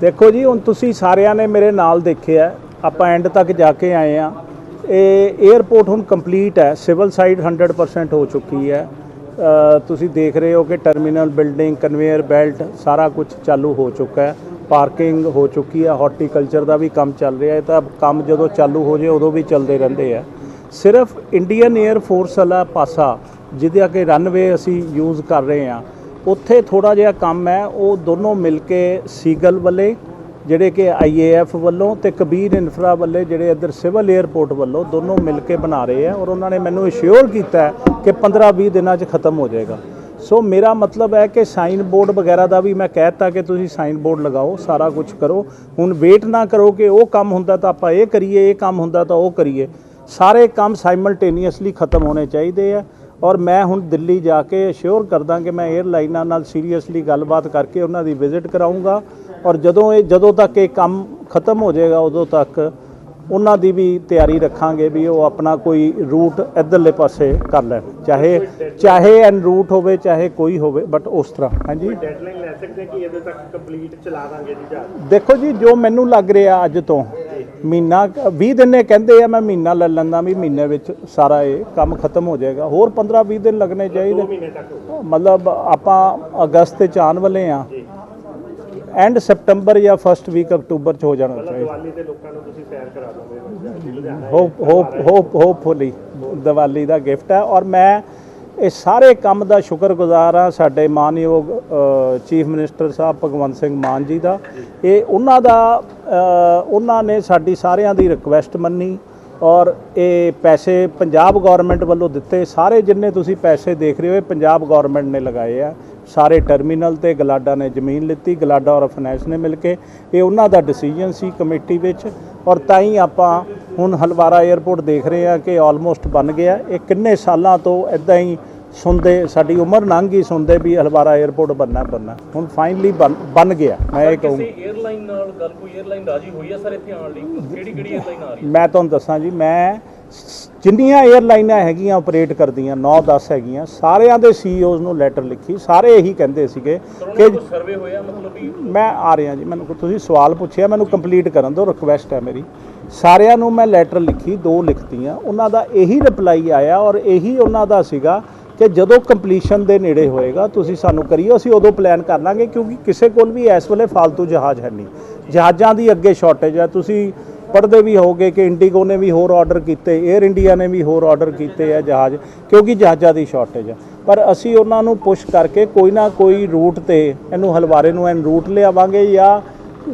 ਦੇਖੋ ਜੀ ਹੁਣ ਤੁਸੀਂ ਸਾਰਿਆਂ ਨੇ ਮੇਰੇ ਨਾਲ ਦੇਖਿਆ ਆਪਾਂ ਐਂਡ ਤੱਕ ਜਾ ਕੇ ਆਏ ਆ ਇਹ 에어ਪੋਰਟ ਹੁਣ ਕੰਪਲੀਟ ਹੈ। ਸਿਵਲ ਸਾਈਡ 100% ਹੋ ਚੁੱਕੀ ਹੈ। ਤੁਸੀਂ ਦੇਖ ਰਹੇ ਹੋ ਕਿ ਟਰਮੀਨਲ ਬਿਲਡਿੰਗ ਕਨਵੇਅਰ ਬੈਲਟ ਸਾਰਾ ਕੁਝ ਚਾਲੂ ਹੋ ਚੁੱਕਾ ਹੈ। ਪਾਰਕਿੰਗ ਹੋ ਚੁੱਕੀ ਹੈ। ਹਾਰਟੀਕਲਚਰ ਦਾ ਵੀ ਕੰਮ ਚੱਲ ਰਿਹਾ ਹੈ। ਤਾਂ ਕੰਮ ਜਦੋਂ ਚਾਲੂ ਹੋ ਜੇ ਉਦੋਂ ਵੀ ਚੱਲਦੇ ਰਹਿੰਦੇ ਆ। ਸਿਰਫ ਇੰਡੀਅਨ 에ਅਰ ਫੋਰਸ ਵਾਲਾ ਪਾਸਾ ਜਿਹਦੇ ਆ ਕਿ ਰਨਵੇ ਅਸੀਂ ਯੂਜ਼ ਕਰ ਰਹੇ ਆ ਉੱਥੇ ਥੋੜਾ ਜਿਹਾ ਕੰਮ ਹੈ, ਉਹ ਦੋਨੋਂ ਮਿਲ ਕੇ ਸੀਗਲ ਵੱਲੇ, ਜਿਹੜੇ ਕਿ ਆਈਏਐਫ ਵੱਲੋਂ ਤੇ ਕਬੀਰ ਇਨਫਰਾ ਵੱਲੇ, ਜਿਹੜੇ ਇੱਧਰ ਸਿਵਲ 에ਅਰਪੋਰਟ ਵੱਲੋਂ ਦੋਨੋਂ ਮਿਲ ਕੇ ਬਣਾ ਰਹੇ ਆ ਔਰ ਉਹਨਾਂ ਨੇ ਮੈਨੂੰ ਅਸ਼ੋਰ ਕੀਤਾ ਕਿ 15-20 ਦਿਨਾਂ 'ਚ ਖਤਮ ਹੋ ਜਾਏਗਾ। ਸੋ ਮੇਰਾ ਮਤਲਬ ਹੈ ਕਿ ਸਾਈਨ ਬੋਰਡ ਵਗੈਰਾ ਦਾ ਵੀ ਮੈਂ ਕਹਿਤਾ ਕਿ ਤੁਸੀਂ ਸਾਈਨ ਬੋਰਡ ਲਗਾਓ, ਸਾਰਾ ਕੁਝ ਕਰੋ। ਹੁਣ ਵੇਟ ਨਾ ਕਰੋ ਕਿ ਉਹ ਕੰਮ ਹੁੰਦਾ ਤਾਂ ਆਪਾਂ ਇਹ ਕਰੀਏ, ਇਹ ਕੰਮ ਹੁੰਦਾ ਤਾਂ ਉਹ ਕਰੀਏ। ਸਾਰੇ ਕੰਮ ਸਾਈਮਲਟੇਨੀਅਸਲੀ ਖਤਮ ਹੋਣੇ ਚਾਹੀਦੇ ਆ। ਔਰ ਮੈਂ ਹੁਣ ਦਿੱਲੀ ਜਾ ਕੇ ਅਸ਼ੋਰ ਕਰਦਾ ਕਿ ਮੈਂ 에ਅਰਲਾਈਨਾਂ ਨਾਲ ਸੀਰੀਅਸਲੀ ਗੱਲਬਾਤ ਕਰਕੇ ਉਹਨਾਂ ਦੀ ਵਿਜ਼ਿਟ ਕਰਾਉਂਗਾ ਔਰ ਜਦੋਂ ਇਹ ਜਦੋਂ ਤੱਕ ਇਹ ਕੰਮ ਖਤਮ ਹੋ ਜਾਏਗਾ ਉਦੋਂ ਤੱਕ ਉਹਨਾਂ ਦੀ ਵੀ ਤਿਆਰੀ ਰੱਖਾਂਗੇ ਵੀ ਉਹ ਆਪਣਾ ਕੋਈ ਰੂਟ ਇੱਧਰਲੇ ਪਾਸੇ ਕਰ ਲੈਣ। ਚਾਹੇ ਚਾਹੇ ਐਨ ਰੂਟ ਹੋਵੇ ਚਾਹੇ ਕੋਈ ਹੋਵੇ ਬਟ ਉਸ ਤਰ੍ਹਾਂ। ਹਾਂਜੀ? ਡੈਡਲਾਈਨ ਲੈ ਸਕਦੇ ਕਿ ਇਹਦੇ ਤੱਕ ਕੰਪਲੀਟ ਚਲਾ ਦਾਂਗੇ ਜੀ ਦੇਖੋ ਜੀ ਜੋ ਮੈਨੂੰ ਲੱਗ ਰਿਹਾ ਅੱਜ ਤੋਂ ਮਹੀਨਾ ਕੁ- 20 ਦਿਨ ਇਹ ਕਹਿੰਦੇ ਆ ਮੈਂ ਮਹੀਨਾ ਲੈ ਲੈਂਦਾ ਵੀ ਮਹੀਨੇ ਵਿੱਚ ਸਾਰਾ ਇਹ ਕੰਮ ਖਤਮ ਹੋ ਜਾਏਗਾ। ਹੋਰ 15 20 ਦਿਨ ਲੱਗਣੇ ਚਾਹੀਦੇ। ਮਤਲਬ ਆਪਾਂ ਅਗਸਤ ਚ ਆਉਣ ਵਾਲੇ ਆ। ਐਂਡ ਸਪਟੰਬਰ ਜਾਂ ਫਸਟ ਵੀਕ ਅਕਤੂਬਰ ਚ ਹੋ ਜਾਣਾ ਚਾਹੀਦਾ। ਦੀਵਾਲੀ ਤੇ ਲੋਕਾਂ ਨੂੰ ਤੁਸੀਂ ਸੈਰ ਕਰਾ ਦੋਗੇ। ਹੋਪ ਹੋਪ ਹੋਪਫੁਲੀ ਦੀਵਾਲੀ ਦਾ ਗਿਫਟ ਹੈ। ਔਰ ਮੈਂ ਇਹ ਸਾਰੇ ਕੰਮ ਦਾ ਸ਼ੁਕਰਗੁਜ਼ਾਰ ਹਾਂ ਸਾਡੇ ਮਾਨਯੋਗ ਚੀਫ ਮਿਨਿਸਟਰ ਸਾਹਿਬ ਭਗਵੰਤ ਸਿੰਘ ਮਾਨ ਜੀ ਦਾ। ਇਹ ਉਹਨਾਂ ਦਾ ਉਹਨਾਂ ਨੇ ਸਾਡੀ ਸਾਰਿਆਂ ਦੀ ਰਿਕੁਐਸਟ ਮੰਨੀ ਔਰ ਇਹ ਪੈਸੇ ਪੰਜਾਬ ਗਵਰਨਮੈਂਟ ਵੱਲੋਂ ਦਿੱਤੇ। ਸਾਰੇ ਜਿੰਨੇ ਤੁਸੀਂ ਪੈਸੇ ਦੇਖ ਰਹੇ ਹੋ, ਇਹ ਪੰਜਾਬ ਗਵਰਨਮੈਂਟ ਨੇ ਲਗਾਏ ਆ। ਸਾਰੇ ਟਰਮੀਨਲ ਤੇ ਗਲਾਡਾ ਨੇ ਜ਼ਮੀਨ ਲਿੱਤੀ, ਗਲਾਡਾ ਔਰ ਫਾਈਨੈਂਸ ਨੇ ਮਿਲ ਕੇ। ਇਹ ਉਹਨਾਂ ਦਾ ਡਿਸੀਜਨ ਸੀ ਕਮੇਟੀ ਵਿੱਚ। ਔਰ ਤਾਂ ਹੀ ਆਪਾਂ ਹੁਣ ਹਲਵਾਰਾ 에ਅਰਪੋਰਟ ਦੇਖ ਰਹੇ ਆ ਕਿ ਆਲਮੋਸਟ ਬਣ ਗਿਆ। ਇਹ ਕਿੰਨੇ ਸਾਲਾਂ ਤੋਂ ਇਦਾਂ ਹੀ ਸੁਣਦੇ ਸਾਡੀ ਉਮਰ ਲੰਘ ਗਈ ਸੁਣਦੇ ਵੀ ਹਲਵਾਰਾ 에ਅਰਪੋਰਟ ਬੰਨਾ ਬੰਨਾ ਹੁਣ ਫਾਈਨਲੀ ਬਣ ਗਿਆ ਮੈਂ ਇਹ ਕਹੂੰ। ਕਿਸੇ 에ਅਰਲਾਈਨ ਨਾਲ ਗੱਲ ਕੋਈ 에ਅਰਲਾਈਨ ਰਾਜੀ ਹੋਈ ਆ ਸਰ ਇੱਥੇ ਆਉਣ ਲਈ? ਕਿਹੜੀ ਕਿਹੜੀ 에ਅਰਲਾਈਨ ਆ ਰਹੀ? ਮੈਂ ਤੁਹਾਨੂੰ ਦੱਸਾਂ ਜੀ ਮੈਂ ਜਿੰਨੀਆਂ 에ਅਰਲਾਈਨਾਂ ਹੈਗੀਆਂ ਆਪਰੇਟ ਕਰਦੀਆਂ 9-10 ਹੈਗੀਆਂ ਸਾਰਿਆਂ ਦੇ ਸੀਈਓਜ਼ ਨੂੰ ਲੈਟਰ ਲਿਖੀ ਸਾਰੇ ਇਹੀ ਕਹਿੰਦੇ ਸੀਗੇ ਕਿ ਸਰਵੇ ਹੋਇਆ ਮਤਲਬ ਵੀ ਮੈਂ ਆ ਰਿਹਾ ਜੀ ਮੈਨੂੰ ਤੁਸੀਂ ਸਵਾਲ ਪੁੱਛਿਆ ਮੈਨੂੰ ਕੰਪਲੀਟ ਕਰਨ ਦਿਓ ਰਿਕੁਐਸਟ ਹੈ ਮੇਰੀ। ਸਾਰਿਆਂ ਨੂੰ ਮੈਂ ਲੈਟਰ ਲਿਖੀ ਦੋ ਲਿਖਤੀਆਂ ਉਹਨਾਂ ਦਾ ਇਹੀ ਰਿਪਲਾਈ ਆਇਆ ਔਰ ਇਹੀ ਉਹਨਾਂ ਦਾ ਸੀਗਾ ਕਿ ਜਦੋਂ ਕੰਪਲੀਸ਼ਨ ਦੇ ਨੇੜੇ ਹੋਏਗਾ ਤੁਸੀਂ ਸਾਨੂੰ ਕਰੀਓ ਅਸੀਂ ਉਦੋਂ ਪਲਾਨ ਕਰ ਲਾਂਗੇ ਕਿਉਂਕਿ ਕਿਸੇ ਕੋਲ ਵੀ ਇਸ ਵੇਲੇ ਫालतू ਜਹਾਜ਼ ਹੈ ਨਹੀਂ। ਜਹਾਜ਼ਾਂ ਦੀ ਅੱਗੇ ਸ਼ਾਰਟੇਜ ਹੈ ਤੁਸੀਂ ਪੜ੍ਹਦੇ ਵੀ ਹੋਗੇ ਕਿ ਇੰਡੀਗੋ ਨੇ ਵੀ ਹੋਰ ਆਰਡਰ ਕੀਤੇ 에ਅਰ ਇੰਡੀਆ ਨੇ ਵੀ ਹੋਰ ਆਰਡਰ ਕੀਤੇ ਆ ਜਹਾਜ਼, ਕਿਉਂਕਿ ਜਹਾਜ਼ਾਂ ਦੀ ਸ਼ਾਰਟੇਜ ਹੈ ਪਰ ਅਸੀਂ ਉਹਨਾਂ ਨੂੰ ਪੁਸ਼ ਕਰਕੇ ਕੋਈ ਨਾ ਕੋਈ ਰੂਟ ਤੇ ਇਹਨੂੰ ਹਲਵਾਰੇ ਨੂੰ ਐਨ ਰੂਟ ਲਿਆਵਾਂਗੇ ਜਾਂ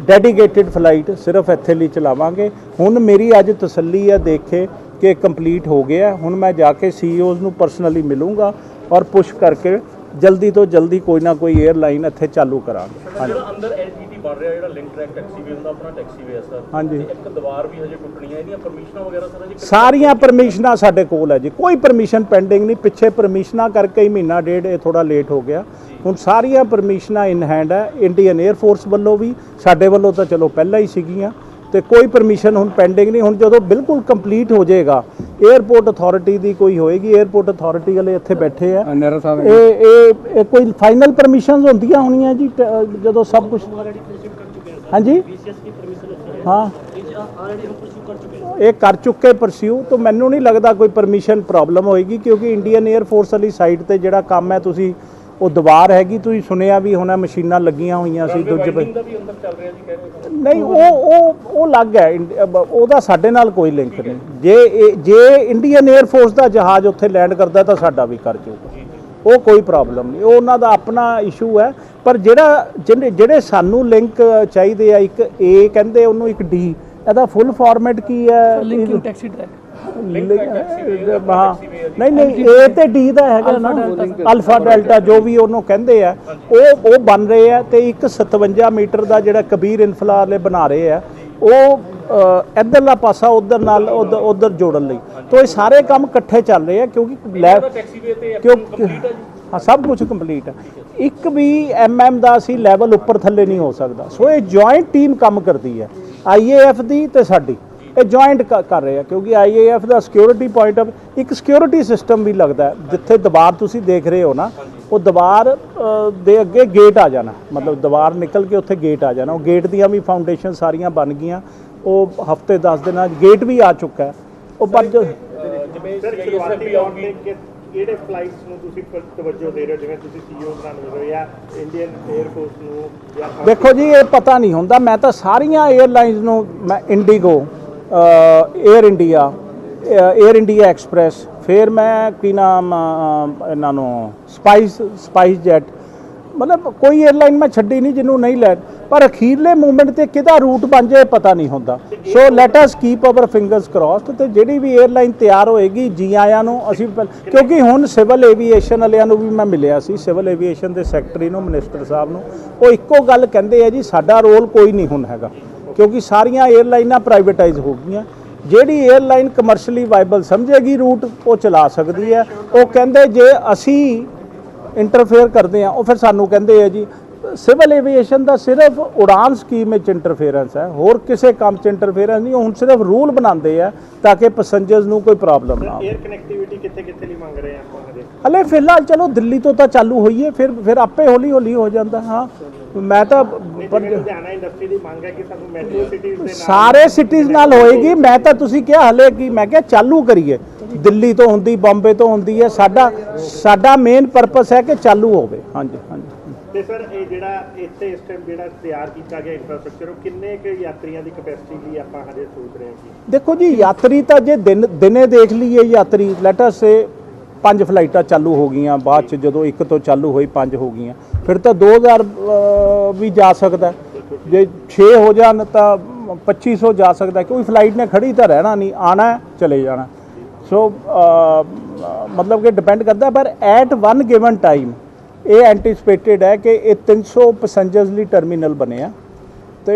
ਡੈਡੀਕੇਟਿਡ ਫਲਾਈਟ ਸਿਰਫ ਇੱਥੇ ਲਈ ਚਲਾਵਾਂਗੇ। ਹੁਣ ਮੇਰੀ ਅੱਜ ਤਸੱਲੀ ਹੈ ਦੇਖੇ ਕਿ ਕੰਪਲੀਟ ਹੋ ਗਿਆ। ਹੁਣ ਮੈਂ ਜਾ ਕੇ ਸੀਈਓਜ਼ ਨੂੰ ਪਰਸਨਲੀ ਮਿਲੂੰਗਾ ਔਰ ਪੁਸ਼ ਕਰਕੇ ਜਲਦੀ ਤੋਂ ਜਲਦੀ ਕੋਈ ਨਾ ਕੋਈ 에ਅਰਲਾਈਨ ਇੱਥੇ ਚਾਲੂ ਕਰਾਂਗੇ। ਹਾਂਜੀ ਬਣ ਰਿਹਾ ਜਿਹੜਾ ਲਿੰਕ ਟਰੈਕ ਟੈਕਸੀਵੇ ਹੁੰਦਾ ਆਪਣਾ ਟੈਕਸੀਵੇ ਹੈ ਸਰ। ਹਾਂਜੀ। ਇੱਕ ਦੀਵਾਰ ਵੀ ਹਜੇ ਟੁੱਟਣੀ ਹੈ ਇਹਦੀਆਂ ਪਰਮਿਸ਼ਨਾਂ ਵਗੈਰਾ ਸਰ ਹਜੇ ਸਾਰੀਆਂ ਪਰਮਿਸ਼ਨਾਂ ਸਾਡੇ ਕੋਲ ਹੈ ਜੀ। ਕੋਈ ਪਰਮਿਸ਼ਨ ਪੈਂਡਿੰਗ ਨਹੀਂ। ਪਿੱਛੇ ਪਰਮਿਸ਼ਨਾਂ ਕਰਕੇ ਹੀ ਮਹੀਨਾ ਡੇਢ ਇਹ ਥੋੜਾ ਲੇਟ ਹੋ ਗਿਆ। ਹੁਣ ਸਾਰੀਆਂ ਪਰਮਿਸ਼ਨਾਂ ਇਨ ਹੈਂਡ ਹੈ ਇੰਡੀਅਨ 에ਅਰ ਫੋਰਸ ਵੱਲੋਂ ਵੀ ਸਾਡੇ ਵੱਲੋਂ ਤਾਂ ਚਲੋ ਪਹਿਲਾਂ ਹੀ ਸੀਗੀਆਂ। ਤੇ ਕੋਈ ਪਰਮਿਸ਼ਨ ਹੁਣ ਪੈਂਡਿੰਗ ਨਹੀਂ। ਹੁਣ ਜਦੋਂ ਬਿਲਕੁਲ ਕੰਪਲੀਟ ਹੋ ਜਾਏਗਾ ਏਅਰਪੋਰਟ ਅਥਾਰਟੀ ਦੀ ਕੋਈ ਹੋਏਗੀ ਏਅਰਪੋਰਟ ਅਥਾਰਟੀ ਵਾਲੇ ਇੱਥੇ ਬੈਠੇ ਆ। ਨਹਿਰਾ ਸਾਹਿਬ ਇਹ ਇਹ ਇਹ ਕੋਈ ਫਾਈਨਲ ਪਰਮਿਸ਼ਨਸ ਹੁੰਦੀਆਂ ਹੋਣੀਆਂ ਜੀ ਜਦੋਂ ਸਭ ਕੁਝ ਹਾਂਜੀ? ਹਾਂ। ਇਹ ਕਰ ਚੁੱਕੇ ਪਰਸਿਊ ਤੋਂ ਮੈਨੂੰ ਨਹੀਂ ਲੱਗਦਾ ਕੋਈ ਪਰਮਿਸ਼ਨ ਪ੍ਰੋਬਲਮ ਹੋਏਗੀ ਕਿਉਂਕਿ ਇੰਡੀਅਨ ਏਅਰਫੋਰਸ ਵਾਲੀ ਸਾਈਟ ਤੇ ਜਿਹੜਾ ਕੰਮ ਹੈ ਤੁਸੀਂ ਉਹ ਦੀਵਾਰ ਹੈਗੀ ਤੁਸੀਂ ਸੁਣਿਆ ਵੀ ਹੋਣਾ ਮਸ਼ੀਨਾਂ ਲੱਗੀਆਂ ਹੋਈਆਂ ਸੀ ਦੂਜੇ ਨਹੀਂ ਉਹ ਉਹ ਉਹ ਲੱਗ ਹੈ ਉਹਦਾ ਸਾਡੇ ਨਾਲ ਕੋਈ ਲਿੰਕ ਨਹੀਂ। ਜੇ ਜੇ ਇੰਡੀਅਨ 에ਅਰ ਫੋਰਸ ਦਾ ਜਹਾਜ਼ ਉੱਥੇ ਲੈਂਡ ਕਰਦਾ ਤਾਂ ਸਾਡਾ ਵੀ ਕਰ ਜਾਊਗਾ ਉਹ ਕੋਈ ਪ੍ਰੋਬਲਮ ਨਹੀਂ। ਉਹ ਉਹਨਾਂ ਦਾ ਆਪਣਾ ਇਸ਼ੂ ਹੈ। ਪਰ ਜਿਹੜਾ ਜਿਹੜੇ ਸਾਨੂੰ ਲਿੰਕ ਚਾਹੀਦੇ ਆ ਇੱਕ ਏ ਕਹਿੰਦੇ ਉਹਨੂੰ ਇੱਕ ਡੀ ਇਹਦਾ ਫੁੱਲ ਫਾਰਮੈਟ ਕੀ ਹੈ? ਲਿੰਕਿੰਗ ਟੈਕਸੀ ਹਾਂ ਨਹੀਂ ਨਹੀਂ ਏ ਤੇ ਡੀ ਦਾ ਹੈਗਾ ਨਾ ਅਲਫਾ ਡੈਲਟਾ ਜੋ ਵੀ ਉਹਨੂੰ ਕਹਿੰਦੇ ਆ ਉਹ ਉਹ ਬਣ ਰਹੇ ਆ ਤੇ ਇੱਕ 57 ਮੀਟਰ ਦਾ ਜਿਹੜਾ ਕਬੀਰ ਇਨਫਲਾ ਵਾਲੇ ਬਣਾ ਰਹੇ ਆ ਉਹ ਇੱਧਰਲਾ ਪਾਸਾ ਉਧਰ ਨਾਲ ਉਧਰ ਜੋੜਨ ਲਈ। ਤੋਂ ਇਹ ਸਾਰੇ ਕੰਮ ਇਕੱਠੇ ਚੱਲ ਰਹੇ ਆ ਕਿਉਂਕਿ ਲੈ ਟੈਕਸੀਵੇ ਤੇ ਕਿਉਂ ਕੰਪਲੀਟ ਹੈ ਜੀ। ਹਾਂ ਸਭ ਕੁਝ ਕੰਪਲੀਟ ਹੈ ਇੱਕ ਵੀ ਐਮਐਮ ਦਾ ਸੀ ਲੈਵਲ ਉੱਪਰ ਥੱਲੇ ਨਹੀਂ ਹੋ ਸਕਦਾ। ਸੋ ਇਹ ਜੁਆਇੰਟ ਟੀਮ ਕੰਮ ਕਰਦੀ ਹੈ ਆਈਏਐਫ ਦੀ ਤੇ ਸਾਡੀ। ਇਹ ਜੁਆਇੰਟ ਕਰ ਰਹੇ ਆ ਕਿਉਂਕਿ ਆਈਏਐਫ ਦਾ ਸਿਕਿਉਰਿਟੀ ਪੁਆਇੰਟ ਆਫ ਇੱਕ ਸਿਕਿਉਰਿਟੀ ਸਿਸਟਮ ਵੀ ਲੱਗਦਾ। ਜਿੱਥੇ ਦੀਵਾਰ ਤੁਸੀਂ ਦੇਖ ਰਹੇ ਹੋ ਨਾ ਉਹ ਦੀਵਾਰ ਦੇ ਅੱਗੇ ਗੇਟ ਆ ਜਾਣਾ ਮਤਲਬ ਦੀਵਾਰ ਨਿਕਲ ਕੇ ਉੱਥੇ ਗੇਟ ਆ ਜਾਣਾ ਉਹ ਗੇਟ ਦੀਆਂ ਵੀ ਫਾਊਂਡੇਸ਼ਨ ਸਾਰੀਆਂ ਬਣ ਗਈਆਂ ਉਹ ਹਫ਼ਤੇ 10 ਦਿਨਾਂ ਗੇਟ ਵੀ ਆ ਚੁੱਕਾ ਉਹ ਪਰ ਜਿਵੇਂ ਸ਼ੁਰੂਆਤੀ ਕਿ- ਕਿਹੜੇ ਫਲਾਈਟਸ ਨੂੰ ਤੁਸੀਂ ਤਵੱਜੋ ਦੇ ਰਹੇ ਹੋ ਜਿਵੇਂ ਤੁਸੀਂ ਸੀਈਓ ਬਣ ਰਹੇ ਹੋ ਜਾਂ ਇੰਡੀਅਨ 에ਅਰ ਫੋਰਸ ਨੂੰ ਜਾਂ ਦੇਖੋ ਜੀ ਇਹ ਪਤਾ ਨਹੀਂ ਹੁੰਦਾ ਮੈਂ ਤਾਂ ਸਾਰੀਆਂ 에ਅਰਲਾਈਨਸ ਨੂੰ ਮੈਂ IndiGo air India air India express ਫਿਰ ਮੈਂ ਕੀ ਨਾਮ ਇਹਨਾਂ ਨੂੰ ਸਪਾਈਸ ਸਪਾਈਸ ਜੈਟ ਮਤਲਬ ਕੋਈ ਏਅਰਲਾਈਨ ਮੈਂ ਛੱਡੀ ਨਹੀਂ, ਜਿਹਨੂੰ ਨਹੀਂ ਲੈ, ਪਰ ਅਖੀਰਲੇ ਮੂਮੈਂਟ ਤੇ ਕਿਹਦਾ ਰੂਟ ਬਣ ਜਾਏ ਪਤਾ ਨਹੀਂ ਹੁੰਦਾ। So let us keep our fingers crossed ਤੇ ਜਿਹੜੀ ਵੀ ਏਅਰਲਾਈਨ ਤਿਆਰ ਹੋਏਗੀ ਜੀ ਆਇਆਂ ਨੂੰ ਅਸੀਂ ਕਿਉਂਕਿ ਹੁਣ ਸਿਵਲ ਏਵੀਏਸ਼ਨ ਵਾਲਿਆਂ ਨੂੰ ਵੀ ਮੈਂ ਮਿਲਿਆ ਸੀ ਸਿਵਲ ਏਵੀਏਸ਼ਨ ਦੇ ਸੈਕਟਰੀ ਨੂੰ ਮਿਨਿਸਟਰ ਸਾਹਿਬ ਨੂੰ, ਉਹ ਇੱਕੋ ਗੱਲ ਕਹਿੰਦੇ ਆ ਜੀ, ਸਾਡਾ ਰੋਲ ਕੋਈ ਨਹੀਂ ਹੁਣ ਹੈਗਾ। ਕਿਉਂਕਿ ਸਾਰੀਆਂ 에ਅਰਲਾਈਨਾਂ ਪ੍ਰਾਈਵੇਟਾਈਜ਼ ਹੋ ਗਈਆਂ। ਜਿਹੜੀ 에ਅਰਲਾਈਨ ਕਮਰਸ਼ੀਅਲੀ ਵਾਇਬਲ ਸਮਝੇਗੀ ਰੂਟ ਉਹ ਚਲਾ ਸਕਦੀ ਹੈ। ਉਹ ਕਹਿੰਦੇ ਜੇ ਅਸੀਂ ਇੰਟਰਫੇਅਰ ਕਰਦੇ ਆ ਉਹ ਫਿਰ ਸਾਨੂੰ ਕਹਿੰਦੇ ਆ ਜੀ ਸਿਵਲ ਏਵੀਏਸ਼ਨ ਦਾ ਸਿਰਫ ਉਡਾਨ ਸਕੀਮ ਵਿੱਚ ਇੰਟਰਫੇਰੈਂਸ ਹੈ। ਹੋਰ ਕਿਸੇ ਕੰਮ 'ਚ ਇੰਟਰਫੇਰੈਂਸ ਨਹੀਂ ਹੁਣ ਸਿਰਫ ਰੂਲ ਬਣਾਉਂਦੇ ਆ ਤਾਂ ਕਿ ਪੈਸੰਜਰਸ ਨੂੰ ਕੋਈ ਪ੍ਰੋਬਲਮ ਨਾ ਹੋਵੇ। 에ਅਰ ਕਨੈਕਟੀਵਿਟੀ ਕਿੱਥੇ ਕਿੱਥੇ ਲਈ ਮੰਗ ਰਹੇ ਆ ਆਪਾਂ ਹਜੇ? ਹਲੇ ਫਿਲਹਾਲ ਚਲੋ ਦਿੱਲੀ ਤੋਂ ਤਾਂ ਚਾਲੂ ਹੋਈ ਹੈ ਫਿਰ ਫਿਰ ਆਪੇ ਹੌਲੀ ਹੌਲੀ ਹੋ ਜਾਂਦਾ ਹਾਂ। ਮੈਂ ਤਾਂ ਪਰ ਲੁਧਿਆਣਾ ਇੰਡਸਟਰੀ ਦੀ ਮੰਗ ਹੈ ਕਿ ਸਾਨੂੰ ਮੈਟਰੋ ਸਿਟੀਜ਼ ਦੇ ਨਾਲ ਸਾਰੇ ਸਿਟੀਜ਼ ਨਾਲ ਹੋਏਗੀ। ਮੈਂ ਤਾਂ ਤੁਸੀਂ ਕਿਹਾ ਹਲੇ ਕੀ ਮੈਂ ਕਿਹਾ ਚਾਲੂ ਕਰੀਏ। ਦਿੱਲੀ ਤੋਂ ਹੁੰਦੀ ਬੰਬੇ ਤੋਂ ਹੁੰਦੀ ਹੈ ਸਾਡਾ ਸਾਡਾ ਮੇਨ ਪਰਪਸ ਹੈ ਕਿ ਚਾਲੂ ਹੋਵੇ। ਹਾਂਜੀ ਹਾਂਜੀ। ਤੇ ਸਰ ਇਹ ਜਿਹੜਾ ਇੱਥੇ ਇਸ ਟਾਈਮ ਜਿਹੜਾ ਤਿਆਰ ਕੀਤਾ ਗਿਆ ਇਨਫਰਾਸਟ੍ਰਕਚਰ ਉਹ ਕਿੰਨੇ ਕੁ ਯਾਤਰੀਆਂ ਦੀ ਕਪੈਸਿਟੀ ਲਈ ਆਪਾਂ ਹਜੇ ਸੋਚ ਰਹੇ ਹਾਂ ਦੇਖੋ ਜੀ ਯਾਤਰੀ ਤਾਂ ਜੇ ਦਿਨ ਦਿਨੇ ਦੇਖ ਲਈਏ ਯਾਤਰੀ ਲੈਟ ਅਸ ਸੇ ਪੰਜ ਫਲਾਈਟਾਂ ਚਾਲੂ ਹੋ ਗਈਆਂ ਬਾਅਦ ਚ ਜਦੋਂ ਇੱਕ ਤੋਂ ਚਾਲੂ ਹੋਈ ਪੰਜ ਹੋ ਗਈਆਂ ਫਿਰ ਤਾਂ 2000 ਅ, ਵੀ ਜਾ ਸਕਦਾ। ਜੇ 6 ਹੋ ਜਾਣ ਤਾਂ 2500 ਜਾ ਸਕਦਾ। ਕੋਈ ਫਲਾਈਟ ਨੇ ਖੜੀ ਤਾਂ ਰਹਿਣਾ ਨਹੀਂ ਆਣਾ ਚਲੇ ਜਾਣਾ ਸੋ ਮਤਲਬ ਕਿ ਡਿਪੈਂਡ ਕਰਦਾ ਪਰ ਐਟ ਵਨ ਗਿਵਨ ਟਾਈਮ ਇਹ ਐਂਟੀਸਪੇਟਿਡ ਹੈ ਕਿ ਇਹ 300 ਪੈਸੇਂਜਰਸ ਲਈ ਟਰਮੀਨਲ ਬਣੇ ਆ। ਤੇ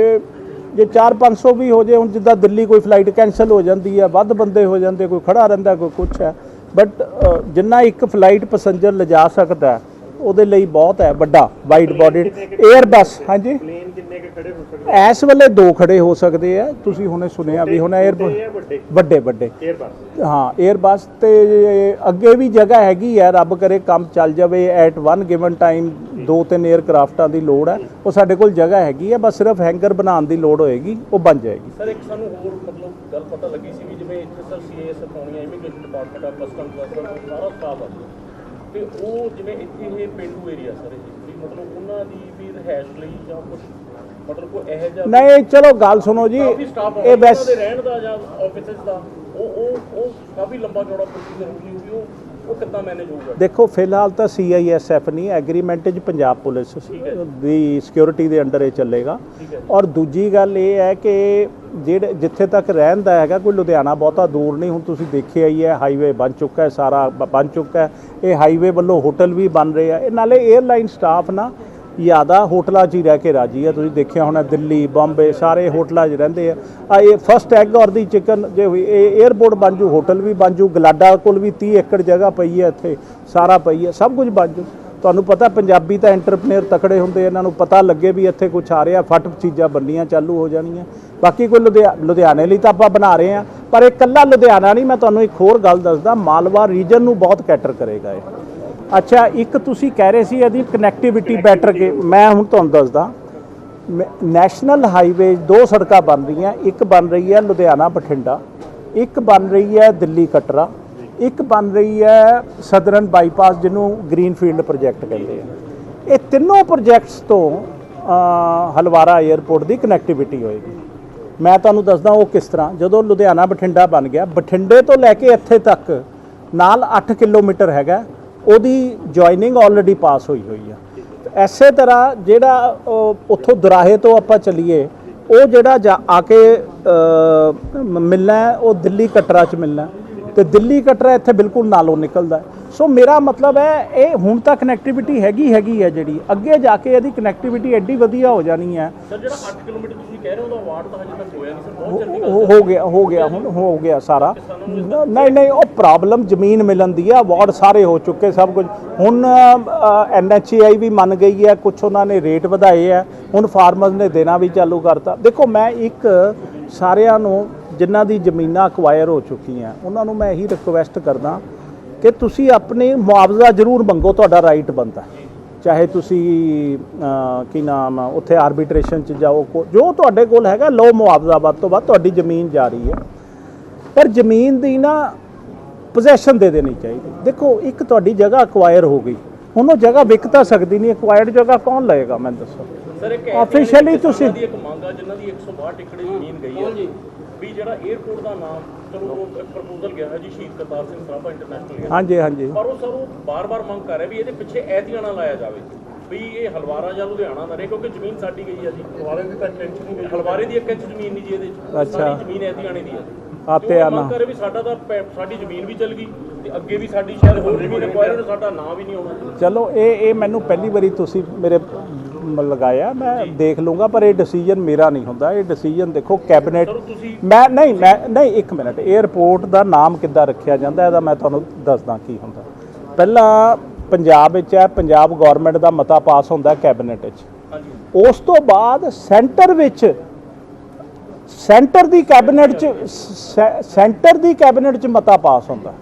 ਜੇ 4-500 ਵੀ ਹੋ ਜੇ, ਹੁਣ ਜਿੱਦਾਂ ਦਿੱਲੀ ਕੋਈ ਫਲਾਈਟ ਕੈਨਸਲ ਹੋ ਜਾਂਦੀ ਹੈ ਵੱਧ ਬੰਦੇ ਹੋ ਜਾਂਦੇ, ਕੋਈ ਖੜਾ ਰਹਿੰਦਾ, ਕੋਈ ਕੁਛ ਹੈ ਬਟ ਜਿੰਨਾ ਇੱਕ ਫਲਾਈਟ ਪੈਸੇਂਜਰ ਲਿਜਾ ਸਕਦਾ ਉਹਦੇ ਲਈ ਬਹੁਤ ਹੈ ਵੱਡਾ ਵਾਈਡ ਬਾਡੀਡ 에ਅਰਬਸ ਹਾਂਜੀ। ਪਲੇਨ ਕਿੰਨੇ ਕ ਖੜੇ ਹੋ ਸਕਦੇ ਐਸ ਵੇਲੇ ਦੋ ਖੜੇ ਹੋ ਸਕਦੇ ਆ ਤੁਸੀਂ ਹੁਣੇ ਸੁਣਿਆ ਵੀ ਹੁਣ 에ਅਰ ਵੱਡੇ? ਵੱਡੇ 에ਅਰਬਸ ਹਾਂ 에ਅਰਬਸ ਤੇ ਅੱਗੇ ਵੀ ਜਗ੍ਹਾ ਹੈਗੀ ਆ ਰੱਬ ਕਰੇ ਕੰਮ ਚੱਲ ਜਾਵੇ ਐਟ ਵਨ ਗਿਵਨ ਟਾਈਮ ਦੋ ਤਿੰਨ 에ਅਰਕ੍ਰਾਫਟਾਂ ਦੀ ਲੋੜ ਹੈ ਉਹ ਸਾਡੇ ਕੋਲ ਜਗ੍ਹਾ ਹੈਗੀ ਆ ਬਸ ਸਿਰਫ ਹੈਂਗਰ ਬਣਾਉਣ ਦੀ ਲੋੜ ਹੋਏਗੀ ਉਹ ਬਣ ਜਾਏਗੀ। ਸਰ ਇੱਕ ਸਾਨੂੰ ਹੋਰ ਮਤਲਬ ਗੱਲ ਪਤਾ ਲੱਗੀ ਸੀ ਵੀ ਜਿਵੇਂ ਇੱਥੇ sir CAS accounting immigration department ਆ ਕਸਟਮ ਦਾ ਸਾਰਾ ਸਟਾਫ ਆ। ਤੇ ਉਹ ਜਿਵੇਂ ਇੱਥੇ ਇਹ ਪਿੰਡੂ ਏਰੀਆ ਸਰ ਇਹ ਵੀ ਮਤਲਬ ਉਹਨਾਂ ਦੀ ਵੀ ਰਿਹਾਇਸ਼ ਲਈ ਜਾਂ ਕੁਝ ਮਤਲਬ ਕੋਈ ਇਹੋ ਜਿਹਾ ਨਹੀਂ ਚਲੋ ਗੱਲ ਸੁਣੋ ਜੀ ਇਹ ਵੈਸ ਦੇ ਰਹਿਣ ਦਾ ਜਾਂ ਆਫਿਸਸ ਦਾ ਉਹ ਉਹ ਉਹ ਕਾਫੀ ਲੰਬਾ ਚੌੜਾ ਪ੍ਰੋਸੀਜਰ ਹੋਊਗੀ ਉਹ ਉਹ ਕਿੱਦਾਂ ਮੈਨੇਜ ਹੋਊਗਾ? ਦੇਖੋ ਫਿਲਹਾਲ ਤਾਂ ਸੀਆਈਐਸਐਫ ਨਹੀਂ ਐਗਰੀਮੈਂਟ 'ਚ ਪੰਜਾਬ ਪੁਲਿਸ ਦੀ ਸਿਕਿਉਰਿਟੀ ਦੇ ਅੰਡਰ ਇਹ ਚੱਲੇਗਾ। ਔਰ ਦੂਜੀ ਗੱਲ ਇਹ ਹੈ ਕਿ ਜਿਹੜੇ ਜਿੱਥੇ ਤੱਕ ਰਹਿਣ ਦਾ ਹੈਗਾ ਕੋਈ ਲੁਧਿਆਣਾ ਬਹੁਤਾ ਦੂਰ ਨਹੀਂ ਹੁਣ ਤੁਸੀਂ ਦੇਖਿਆ ਹੀ ਹੈ ਹਾਈਵੇ ਬਣ ਚੁੱਕਾ ਹੈ ਸਾਰਾ ਬਣ ਚੁੱਕਾ ਹੈ। ਇਹ ਹਾਈਵੇ ਵੱਲੋਂ ਹੋਟਲ ਵੀ ਬਣ ਰਹੇ ਆ। ਇਹ ਨਾਲੇ 에ਅਰਲਾਈਨ ਸਟਾਫ ਨਾ ਜ਼ਿਆਦਾ ਹੋਟਲਾਂ 'ਚ ਹੀ ਰਹਿ ਕੇ ਰਾਜੀ ਆ। ਤੁਸੀਂ ਦੇਖਿਆ ਹੋਣਾ ਦਿੱਲੀ, ਬੰਬੇ, ਸਾਰੇ ਹੋਟਲਾਂ 'ਚ ਰਹਿੰਦੇ ਆ। ਆ ਇਹ ਫਸਟ ਐਗ ਔਰ ਦੀ ਚਿਕਨ ਜੇ ਹੋਈ, ਇਹ 에ਅਰਪੋਰਟ ਬਣ ਜੂ ਹੋਟਲ ਵੀ ਬਣ ਜੂ, ਗਲਾਡਾ ਕੋਲ ਵੀ 30 ਏਕੜ ਜਗ੍ਹਾ ਪਈ ਹੈ ਇੱਥੇ, ਸਾਰਾ ਪਈ ਹੈ ਸਭ ਕੁਝ ਬਣ ਜੂ। ਤੁਹਾਨੂੰ ਪਤਾ ਪੰਜਾਬੀ ਤਾਂ ਐਂਟਰਪ੍ਰੇਨਰ ਤਕੜੇ ਹੁੰਦੇ ਇਹਨਾਂ ਨੂੰ ਪਤਾ ਲੱਗੇ ਵੀ ਇੱਥੇ ਕੁਝ ਆ ਰਿਹਾ, ਫਟ ਚੀਜ਼ਾਂ ਬਣਨੀਆਂ ਚਾਲੂ ਹੋ ਜਾਣੀਆਂ। ਬਾਕੀ ਕੋਈ ਲੁਧਿਆ- ਲੁਧਿਆਣੇ ਲਈ ਤਾਂ ਆਪਾਂ ਬਣਾ ਰਹੇ ਹਾਂ ਪਰ ਇਹ ਕੱਲਾ ਲੁਧਿਆਣਾ ਨਹੀਂ, ਮੈਂ ਤੁਹਾਨੂੰ ਇੱਕ ਹੋਰ ਗੱਲ ਦੱਸਦਾ, ਮਾਲਵਾ ਰੀਜਨ ਨੂੰ ਬਹੁਤ ਕੈਟਰ ਕਰੇਗਾ ਇਹ। ਅੱਛਾ, ਇੱਕ ਤੁਸੀਂ ਕਹਿ ਰਹੇ ਸੀ ਇਹਦੀ ਕਨੈਕਟੀਵਿਟੀ ਬੈਟਰ ਕੇ ਮੈਂ ਹੁਣ ਤੁਹਾਨੂੰ ਦੱਸਦਾ। ਨੈਸ਼ਨਲ ਹਾਈਵੇ ਦੋ ਸੜਕਾਂ ਬਣ ਰਹੀਆਂ। ਇੱਕ ਬਣ ਰਹੀ ਹੈ ਲੁਧਿਆਣਾ ਬਠਿੰਡਾ, ਇੱਕ ਬਣ ਰਹੀ ਹੈ ਦਿੱਲੀ ਕਟਰਾ, ਇੱਕ ਬਣ ਰਹੀ ਹੈ ਸਦਰਨ ਬਾਈਪਾਸ ਜਿਹਨੂੰ ਗ੍ਰੀਨਫੀਲਡ ਪ੍ਰੋਜੈਕਟ ਕਹਿੰਦੇ ਆ। ਇਹ ਤਿੰਨੋਂ ਪ੍ਰੋਜੈਕਟਸ ਤੋਂ ਹਲਵਾਰਾ 에ਅਰਪੋਰਟ ਦੀ ਕਨੈਕਟੀਵਿਟੀ ਹੋਏਗੀ। ਮੈਂ ਤੁਹਾਨੂੰ ਦੱਸਦਾ ਉਹ ਕਿਸ ਤਰ੍ਹਾਂ। ਜਦੋਂ ਲੁਧਿਆਣਾ ਬਠਿੰਡਾ ਬਣ ਗਿਆ, ਬਠਿੰਡੇ ਤੋਂ ਲੈ ਕੇ ਇੱਥੇ ਤੱਕ ਨਾਲ 8 ਕਿਲੋਮੀਟਰ ਹੈਗਾ। ਉਹਦੀ ਜੁਆਇਨਿੰਗ ਆਲਰੇਡੀ ਪਾਸ ਹੋਈ ਹੋਈ ਆ ਐਸੇ ਤਰ੍ਹਾਂ ਜਿਹੜਾ ਉੱਥੋਂ ਦੁਰਾਹੇ ਤੋਂ ਆਪਾਂ ਚੱਲੀਏ, ਉਹ ਜਿਹੜਾ ਜਾ- ਆ ਕੇ ਮਿਲਣਾ ਉਹ ਦਿੱਲੀ ਕਟਰਾ ਚ ਮਿਲਣਾ ਹੈ। ਤੇ ਦਿੱਲੀ ਕਟਰਾ ਇੱਥੇ ਬਿਲਕੁਲ ਨਾਲੋਂ ਨਿਕਲਦਾ ਸੋ ਮੇਰਾ ਮਤਲਬ ਹੈ ਇਹ ਹੁਣ ਤਾਂ ਕਨੈਕਟੀਵਿਟੀ ਹੈਗੀ ਹੈਗੀ ਹੈ ਜਿਹੜੀ। ਅੱਗੇ ਜਾ ਕੇ ਇਹਦੀ ਕਨੈਕਟੀਵਿਟੀ ਐਡੀ ਵਧੀਆ ਹੋ ਜਾਣੀ ਹੈ। ਸਰ ਜਿਹੜਾ 8 ਕਿਲੋਮੀਟਰ ਤੁਸੀਂ ਕਹਿ ਰਹੇ ਹੋ ਉਹਦਾ ਵਾਰਡ ਤਾਂ ਹਜੇ ਤੱਕ ਹੋਇਆ ਨਹੀਂ ਸਰ। ਬਹੁਤ ਚਿਰ ਦੀ ਗੱਲ ਹੋ। ਹੋ ਗਿਆ ਹੋ ਗਿਆ ਹੁਣ ਹੋ ਗਿਆ ਸਾਰਾ। ਨਹੀਂ ਨਹੀਂ ਉਹ ਪ੍ਰੋਬਲਮ ਜ਼ਮੀਨ ਮਿਲਣ ਦੀ ਆ ਵਾਰਡ ਸਾਰੇ ਹੋ ਚੁੱਕੇ ਸਭ ਕੁਝ। ਹੁਣ ਐਨਐਚਏਆਈ ਵੀ ਮੰਨ ਗਈ ਹੈ ਕੁਝ ਉਹਨਾਂ ਨੇ ਰੇਟ ਵਧਾਏ ਆ ਹੁਣ ਫਾਰਮਰਸ ਨੇ ਦੇਣਾ ਵੀ ਚਾਲੂ ਕਰਤਾ। ਦੇਖੋ ਮੈਂ ਇੱਕ ਸਾਰਿਆਂ ਨੂੰ ਜਿਨ੍ਹਾਂ ਦੀ ਜ਼ਮੀਨਾਂ ਅਕਵਾਇਰ ਹੋ ਚੁੱਕੀਆਂ ਉਹਨਾਂ ਨੂੰ ਮੈਂ ਇਹੀ ਰਿਕੁਐਸਟ ਕਰਦਾ ਕਿ ਤੁਸੀਂ ਆਪਣੇ ਮੁਆਵਜ਼ਾ ਜ਼ਰੂਰ ਮੰਗੋ ਤੁਹਾਡਾ ਰਾਈਟ ਬਣਦਾ। ਚਾਹੇ ਤੁਸੀਂ ਕੀ ਨਾਮ ਆ, ਉੱਥੇ ਆਰਬਿਟ੍ਰੇਸ਼ਨ 'ਚ ਜਾਓ ਕੋ- ਜੋ ਤੁਹਾਡੇ ਕੋਲ ਹੈਗਾ ਲਓ ਮੁਆਵਜ਼ਾ ਵੱਧ ਤੋਂ ਵੱਧ ਤੁਹਾਡੀ ਜ਼ਮੀਨ ਜਾ ਰਹੀ ਹੈ। ਪਰ ਜ਼ਮੀਨ ਦੀ ਨਾ ਪੋਜੈਸ਼ਨ ਦੇ ਦੇਣੀ ਚਾਹੀਦੀ। ਦੇਖੋ ਇੱਕ ਤੁਹਾਡੀ ਜਗ੍ਹਾ ਅਕਵਾਇਰ ਹੋ ਗਈ। ਹੁਣ ਉਹ ਜਗ੍ਹਾ ਵਿਕ ਤਾਂ ਸਕਦੀ ਨਹੀਂ ਅਕਵਾਇਰਡ ਜਗ੍ਹਾ ਕੌਣ ਲਏਗਾ ਮੈਨੂੰ ਦੱਸੋ। ਸਰ ਕਿਸਾਨਾਂ ਤੁਸੀਂ- ਦੀ ਇੱਕ ਮੰਗ ਆ ਜਿਨ੍ਹਾਂ ਦੀ 162 ਏਕੜ ਜ਼ਮੀਨ ਗਈ ਹੈ ਵੀ ਜਿਹੜਾ 에어ਪੋਰਟ ਦਾ ਨਾਮ ਚਲੋ ਪ੍ਰਪੋਜ਼ਲ ਗਿਆ ਹੈ ਜੀ ਸ਼ਹੀਦ ਕਰਤਾਰ ਸਿੰਘ ਸਰਾਭਾ ਇੰਟਰਨੈਸ਼ਨਲ ਹਾਂਜੀ ਹਾਂਜੀ। ਪਰ ਉਹ ਸਰ ਉਹ ਬਾਰ-ਬਾਰ ਮੰਗ ਕਰ ਰਿਹਾ ਵੀ ਇਹਦੇ ਪਿੱਛੇ ਐਤੀਆਣਾ ਲਾਇਆ ਜਾਵੇ ਵੀ ਇਹ ਹਲਵਾਰਾ ਜਾਂ ਲੁਧਿਆਣਾ ਨਾ ਰਹੇ ਕਿਉਂਕਿ ਜ਼ਮੀਨ ਸਾਡੀ ਗਈ ਹੈ ਜੀ। ਹਲਵਾਰੇ ਦੀ ਤਾਂ ਟੈਂਸ਼ਨ ਨਹੀਂ ਗਈ। ਹਲਵਾਰੇ ਦੀ ਇੱਕ ਇੰਚ ਜ਼ਮੀਨ ਨਹੀਂ ਜੀ ਇਹਦੇ ਵਿੱਚ ਸਾਰੀ ਜ਼ਮੀਨ ਐਤੀਆਣੇ ਦੀ ਹੈ। ਆਤੇ ਆ ਨਾ। ਕਰੇ ਵੀ ਸਾਡਾ ਤਾਂ ਸਾਡੀ ਜ਼ਮੀਨ ਵੀ ਚਲ ਗਈ ਤੇ ਅੱਗੇ ਵੀ ਸਾਡੀ ਸ਼ਾਇਦ ਹੋਰ ਜ਼ਮੀਨ ਅਕਵਾਇਰ ਸਾਡਾ ਨਾਂ ਵੀ ਨਹੀਂ ਆਉਣਾ। ਚਲੋ ਇਹ ਇਹ ਮੈਨੂੰ ਪਹਿਲੀ ਵਾਰੀ ਤੁਸੀਂ ਮੇਰੇ ਲਗਾਇਆ ਮੈਂ ਦੇਖ ਲੂੰਗਾ ਪਰ ਇਹ ਡਿਸੀਜਨ ਮੇਰਾ ਨਹੀਂ ਹੁੰਦਾ। ਇਹ ਡਿਸੀਜਨ ਦੇਖੋ ਕੈਬਨਿਟ ਮੈਂ ਨਹੀਂ ਮੈਂ ਨਹੀਂ ਇੱਕ ਮਿੰਟ। 에ਅਰਪੋਰਟ ਦਾ ਨਾਮ ਕਿੱਦਾਂ ਰੱਖਿਆ ਜਾਂਦਾ ਇਹਦਾ ਮੈਂ ਤੁਹਾਨੂੰ ਦੱਸਦਾ ਕੀ ਹੁੰਦਾ। ਪਹਿਲਾਂ ਪੰਜਾਬ ਵਿੱਚ ਹੈ ਪੰਜਾਬ ਗਵਰਨਮੈਂਟ ਦਾ ਮਤਾ ਪਾਸ ਹੁੰਦਾ ਕੈਬਨਿਟ ਵਿੱਚ। ਉਸ ਤੋਂ ਬਾਅਦ ਸੈਂਟਰ ਵਿੱਚ ਸੈਂਟਰ ਦੀ ਕੈਬਨਿਟ ਚ ਸੈਂਟਰ ਦੀ ਕੈਬਨਿਟ ਚ ਮਤਾ ਪਾਸ ਹੁੰਦਾ।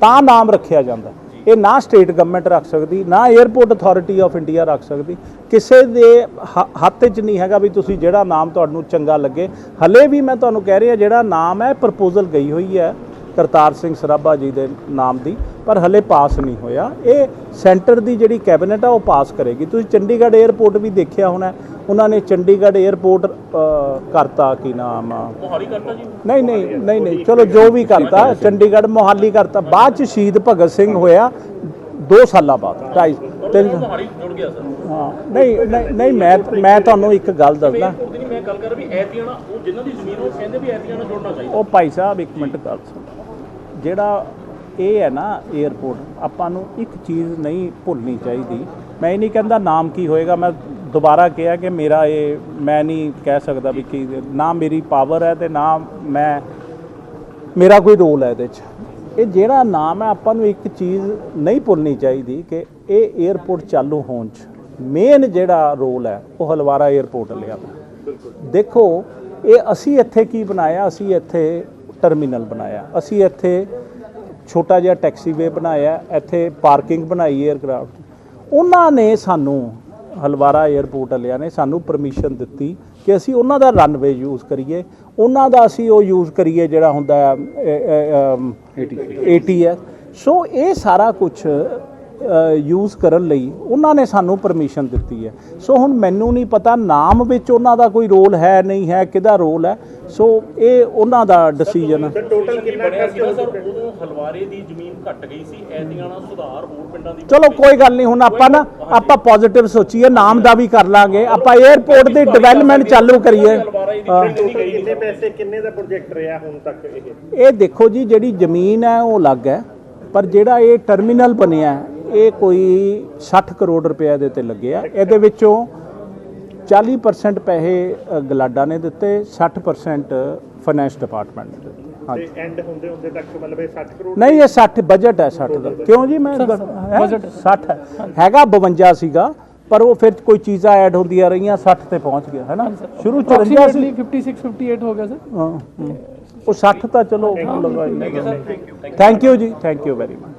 ਤਾਂ ਨਾਮ ਰੱਖਿਆ ਜਾਂਦਾ। ਇਹ ਨਾ ਸਟੇਟ ਗਵਰਨਮੈਂਟ ਰੱਖ ਸਕਦੀ, ਨਾ 에ਅਰਪੋਰਟ ਅਥਾਰਟੀ ਆਫ ਇੰਡੀਆ ਰੱਖ ਸਕਦੀ। ਕਿਸੇ ਦੇ ਹੱਥ 'ਚ ਨਹੀਂ ਹੈਗਾ ਵੀ ਤੁਸੀਂ ਜਿਹੜਾ ਨਾਮ ਤੁਹਾਨੂੰ ਚੰਗਾ ਲੱਗੇ। ਹਲੇ ਵੀ ਮੈਂ ਤੁਹਾਨੂੰ ਕਹਿ ਰਿਹਾ, ਜਿਹੜਾ ਨਾਮ ਹੈ ਪ੍ਰਪੋਜ਼ਲ ਗਈ ਹੋਈ ਹੈ ਕਰਤਾਰ ਸਿੰਘ ਸਰਾਭਾ ਜੀ ਦੇ ਨਾਮ ਦੀ, ਪਰ ਹਲੇ ਪਾਸ ਨਹੀਂ ਹੋਇਆ। ਇਹ ਸੈਂਟਰ ਦੀ ਜਿਹੜੀ ਕੈਬਨਿਟ ਆ, ਉਹ ਪਾਸ ਕਰੇਗੀ। ਤੁਸੀਂ ਚੰਡੀਗੜ੍ਹ 에ਅਰਪੋਰਟ ਵੀ ਦੇਖਿਆ ਹੋਣਾ ਉਹਨਾਂ ਨੇ ਚੰਡੀਗੜ੍ਹ 에ਅਰਪੋਰਟ ਕਰਤਾ ਕੀ ਨਾਮ? ਮੋਹਾਲੀ ਕਰਤਾ ਜੀ? ਨਹੀਂ ਨਹੀਂ ਨਹੀਂ ਨਹੀਂ ਚਲੋ ਜੋ ਵੀ ਕਰਤਾ ਚੰਡੀਗੜ੍ਹ ਮੋਹਾਲੀ ਕਰਤਾ। ਬਾਅਦ ਚ ਸ਼ਹੀਦ ਭਗਤ ਸਿੰਘ ਹੋਇਆ 2 ਸਾਲਾਂ ਬਾਅਦ 2.5 ਤਿੰਨ ਮੋਹਾਲੀ ਜੁੜ ਗਿਆ ਸਰ। ਹਾਂ ਨਹੀਂ ਨਹੀਂ ਮੈਂ ਮੈਂ ਤੁਹਾਨੂੰ ਇੱਕ ਗੱਲ ਦੱਸਦਾ। ਮੈਂ ਗੱਲ ਕਰ ਵੀ ਐਤੀਆਣਾ ਉਹ ਜਿਨ੍ਹਾਂ ਦੀ ਜ਼ਮੀਨ ਉਹ ਕਹਿੰਦੇ ਵੀ ਐਤੀਆਣਾ ਜੁੜਨਾ ਚਾਹੀਦਾ। ਉਹ ਭਾਈ ਸਾਹਿਬ ਇੱਕ ਮਿੰਟ ਗੱਲ ਸੁਣ। ਜਿਹੜਾ ਇਹ ਹੈ ਨਾ 에어ਪੋਰਟ ਆਪਾਂ ਨੂੰ ਇੱਕ ਚੀਜ਼ ਨਹੀਂ ਭੁੱਲਣੀ ਚਾਹੀਦੀ। ਮੈਂ ਇਹ ਨਹੀਂ ਕਹਿੰਦਾ ਨਾਮ ਕੀ ਹੋਏਗਾ ਮੈਂ ਦੁਬਾਰਾ ਕਿਹਾ ਕਿ ਮੇਰਾ ਇਹ, ਮੈਂ ਨਹੀਂ ਕਹਿ ਸਕਦਾ ਵੀ ਕੀ ਨਾ ਮੇਰੀ ਪਾਵਰ ਹੈ ਤੇ ਨਾ ਮੈਂ, ਮੇਰਾ ਕੋਈ ਰੋਲ ਹੈ ਇਹਦੇ 'ਚ। ਇਹ ਜਿਹੜਾ ਨਾਮ ਹੈ, ਆਪਾਂ ਨੂੰ ਇੱਕ ਚੀਜ਼ ਨਹੀਂ ਭੁੱਲਣੀ ਚਾਹੀਦੀ ਕਿ ਇਹ 에어ਪੋਰਟ ਚਾਲੂ ਹੋਣ 'ਚ ਮੇਨ ਜਿਹੜਾ ਰੋਲ ਹੈ, ਉਹ ਹਲਵਾਰਾ 에어ਪੋਰਟ ਲਿਆ। ਦੇਖੋ, ਇਹ ਅਸੀਂ ਇੱਥੇ ਕੀ ਬਣਾਇਆ? ਅਸੀਂ ਇੱਥੇ ਟਰਮੀਨਲ ਬਣਾਇਆ। ਅਸੀਂ ਇੱਥੇ ਛੋਟਾ ਜਿਹਾ ਟੈਕਸੀ ਵੇ ਬਣਾਇਆ, ਇੱਥੇ ਪਾਰਕਿੰਗ ਬਣਾਈ 에ਅਰਕ੍ਰਾਫਟ ਉਹਨਾਂ ਨੇ ਸਾਨੂੰ ਹਲਵਾਰਾ 에ਅਰਪੋਰਟ ਵਾਲਿਆਂ ਨੇ ਸਾਨੂੰ ਪਰਮਿਸ਼ਨ ਦਿੱਤੀ ਕਿ ਅਸੀਂ ਉਹਨਾਂ ਦਾ ਰਨਵੇ ਯੂਜ਼ ਕਰੀਏ। ਉਹਨਾਂ ਦਾ ਅਸੀਂ ਉਹ ਯੂਜ਼ ਕਰੀਏ ਜਿਹੜਾ ਹੁੰਦਾ ਹੈ ਏਟੀਐਸ ਸੋ ਇਹ ਸਾਰਾ ਕੁਝ ਯੂਜ਼ ਕਰਨ ਲਈ ਉਹਨਾਂ ਨੇ ਸਾਨੂੰ ਪਰਮਿਸ਼ਨ ਦਿੱਤੀ ਹੈ। ਸੋ ਹੁਣ ਮੈਨੂੰ ਨਹੀਂ ਪਤਾ ਨਾਮ ਵਿੱਚ ਉਹਨਾਂ ਦਾ ਕੋਈ ਰੋਲ ਹੈ, ਨਹੀਂ ਹੈ, ਕਿਹਦਾ ਰੋਲ ਹੈ। ਸੋ ਇਹ ਉਹਨਾਂ ਦਾ ਡਿਸੀਜਨ ਟੋਟਲ ਕਿੰਨਾ ਬਣਿਆ ਸੀ ਸਰ? ਉਦੋਂ ਹਲਵਾਰੇ ਦੀ ਜ਼ਮੀਨ ਘਟ ਗਈ ਸੀ ਐਤੀਆਣਾ ਸੁਧਾਰ ਹੋਰ ਪਿੰਡਾਂ ਦੀ ਚਲੋ ਕੋਈ ਗੱਲ ਨਹੀਂ ਹੁਣ ਆਪਾਂ ਨਾ ਆਪਾਂ ਪੋਜ਼ਿਟਿਵ ਸੋਚੀਏ ਨਾਮ ਦਾ ਵੀ ਕਰ ਲਾਂਗੇ। ਆਪਾਂ 에ਅਰਪੋਰਟ ਦੀ ਡਿਵੈਲਪਮੈਂਟ ਚਾਲੂ ਕਰੀਏ। ਕਿੰਨੇ ਪੈਸੇ ਕਿੰਨੇ ਦਾ ਪ੍ਰੋਜੈਕਟ ਰਿਹਾ ਹੁਣ ਤੱਕ ਇਹ? ਇਹ ਦੇਖੋ ਜੀ ਜਿਹੜੀ ਜ਼ਮੀਨ ਹੈ ਉਹ ਅਲੱਗ ਹੈ ਪਰ ਜਿਹੜਾ ਇਹ ਟਰਮੀਨਲ ਬਣਿਆ ਹੈ, ਇਹ ਕੋਈ 60 ਕਰੋੜ ਰੁਪਏ ਦੇ ਤੇ ਲੱਗਿਆ। ਇਹਦੇ ਵਿੱਚੋਂ 40% ਪੈਸੇ ਗਲਾਡਾ ਨੇ ਦਿੱਤੇ 60% ਫਾਈਨੈਂਸ ਡਿਪਾਰਟਮੈਂਟ ਨੇ ਦਿੱਤੇ। ਹਾਂਜੀ। ਤੇ ਐਂਡ ਹੁੰਦੇ ਹੁੰਦੇ ਤੱਕ ਮਤਲਬ ਇਹ 60 ਕਰੋੜ ਨਹੀਂ ਇਹ 60 ਬਜਟ ਹੈ 60 ਦਾ। ਕਿਉਂ ਜੀ ਮੈਂ ਬਜਟ 60 ਹੈ? ਹੈਗਾ 52 ਸੀਗਾ ਪਰ ਉਹ ਫਿਰ ਕੋਈ ਚੀਜ਼ਾਂ ਐਡ ਹੁੰਦੀਆਂ ਰਹੀਆਂ 60 ਤੇ ਪਹੁੰਚ ਗਿਆ ਹੈ ਨਾ? ਸ਼ੁਰੂ। 54 ਸੀ। Approximately 56 58 ਹੋ ਗਿਆ ਸਰ। ਹਾਂ, ਹਾਂ। ਉਹ 60 ਤਾਂ ਚਲੋ ਲਗਾਈ। ਥੈਂਕ ਯੂ ਜੀ ਥੈਂਕ ਯੂ ਵੈਰੀ ਮਚ